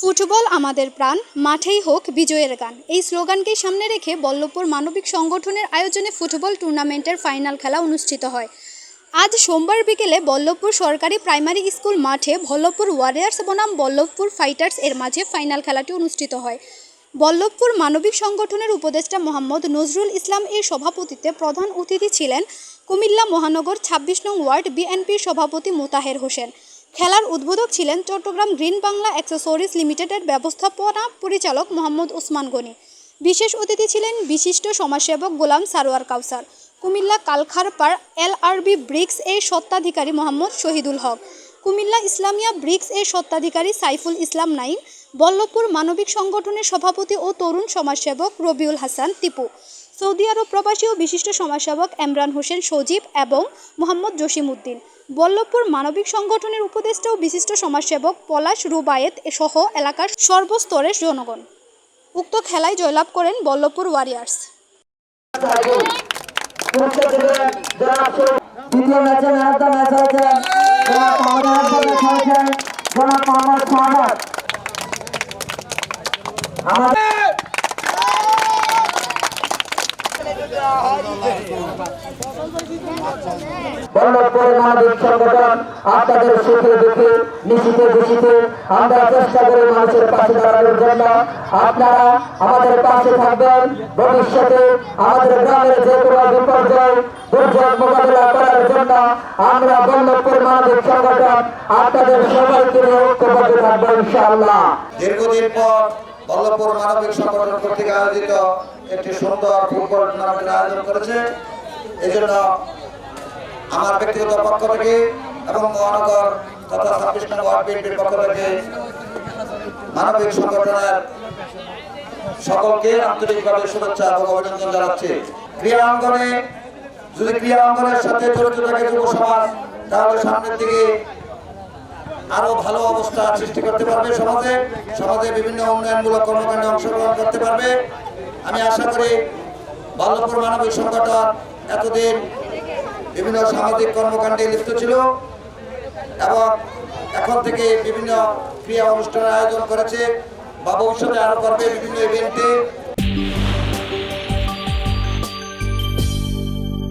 Football আমাদের প্রাণ, মাঠেই হোক বিজয়ের গান। এই স্লোগানকে সামনে রেখে বল্লভপুর মানবিক সংগঠনের আয়োজনে ফুটবল টুর্নামেন্টের ফাইনাল খেলা অনুষ্ঠিত হয়। আজ সোমবার বিকেলে বল্লভপুর সরকারি প্রাইমারি স্কুল মাঠে বল্লভপুর ওয়ারিয়ার্স বনাম বল্লভপুর ফাইটার্স এর মাঝে ফাইনাল খেলাটি অনুষ্ঠিত হয়। বল্লভপুর মানবিক সংগঠনের উপদেষ্টা মোহাম্মদ নজরুল ইসলাম এর সভাপতিত্বে প্রধান অতিথি ছিলেন কুমিল্লা মহানগর ছাব্বিশ নং ওয়ার্ড বিএনপির সভাপতি মোতাহের হোসেন। খেলার উদ্বোধক ছিলেন চট্টগ্রাম গ্রিন বাংলা অ্যাক্সেসরিজ লিমিটেডের ব্যবস্থাপনা পরিচালক মোহাম্মদ ওসমান গনি। বিশেষ অতিথি ছিলেন বিশিষ্ট সমাজসেবক গোলাম সারোয়ার কাউসার। কুমিল্লা কালখারপাড় এলআরবি ব্রিক্স এর সত্ত্বাধিকারী মোহাম্মদ শহীদুল হক। কুমিল্লা ইসলামিয়া ব্রিক্স এর সত্ত্বাধিকারী সাইফুল ইসলাম নাইম বল্লভপুর মানবিক সংগঠনের সভাপতি ও তরুণ সমাজসেবক রবিউল হাসান টিপু, সৌদি আরব প্রবাসী ও বিশিষ্ট সমাজসেবক এমরান হোসেন সজীব এবং মোহাম্মদ জসিম উদ্দিন, বল্লভপুর মানবিক সংগঠনের উপদেষ্টা ও বিশিষ্ট সমাজসেবক পলাশ রুবায়েত সহ এলাকার সর্বস্তরের জনগণ। উক্ত খেলায় জয়লাভ করেন বল্লভপুর ওয়ারিয়ার্স। দ্বিতীয় ম্যাচে ম্যাচ জনাব মোহাম্মদ ম্যাচ হয়েছে জনাব মোহাম্মদ মোহাম্মদ আমাদের আপনাদের সুখে দুঃখে নিশিতে খুশিতে আমরা চেষ্টা করি মানুষের পাশে দাঁড়ানোর জন্য আপনারা আমাদের পাশে থাকবেন। ভবিষ্যতে আমাদের গ্রামের যে কোনো বিপর্যয়, দুর্যোগ মোকাবিলা করার জন্য আমরা বল্লভপুর মানবিক সংগঠন, আপনাদের সবাইকে নিয়ে ঐক্যবদ্ধ থাকব ইনশাআল্লাহ। দীর্ঘদিন পর বল্লভপুর মানবিক সংগঠন কর্তৃক আয়োজিত একটি সুন্দর ফুটবল টুর্নামেন্টের আয়োজন করেছে। এই জন্য আমার ব্যক্তিগত পক্ষ থেকে এবং মহানগর তথা ছাব্বিশ নম্বর পক্ষ থেকে মানবিক সংগঠনের সকলকে আন্তরিকভাবে শুভেচ্ছা এবং অভিনন্দন জানাচ্ছি। ক্রীড়া যদি ক্রিয়া অঙ্গনের সাথে জড়িত থাকে সমাজ, তাহলে সামনের দিকে আরও ভালো অবস্থা সৃষ্টি করতে পারবে সমাজে। সমাজে বিভিন্ন উন্নয়নমূলক কর্মকাণ্ডে অংশগ্রহণ করতে পারবে। আমি আশা করি বাল্যপুর মানবিক সংগঠন এতদিন বিভিন্ন সামাজিক কর্মকাণ্ডে লিপ্ত ছিল এবং এখন থেকে বিভিন্ন ক্রিয়া অনুষ্ঠানের আয়োজন করেছে বা ভবিষ্যতে আরও করবে বিভিন্ন ইভেন্টে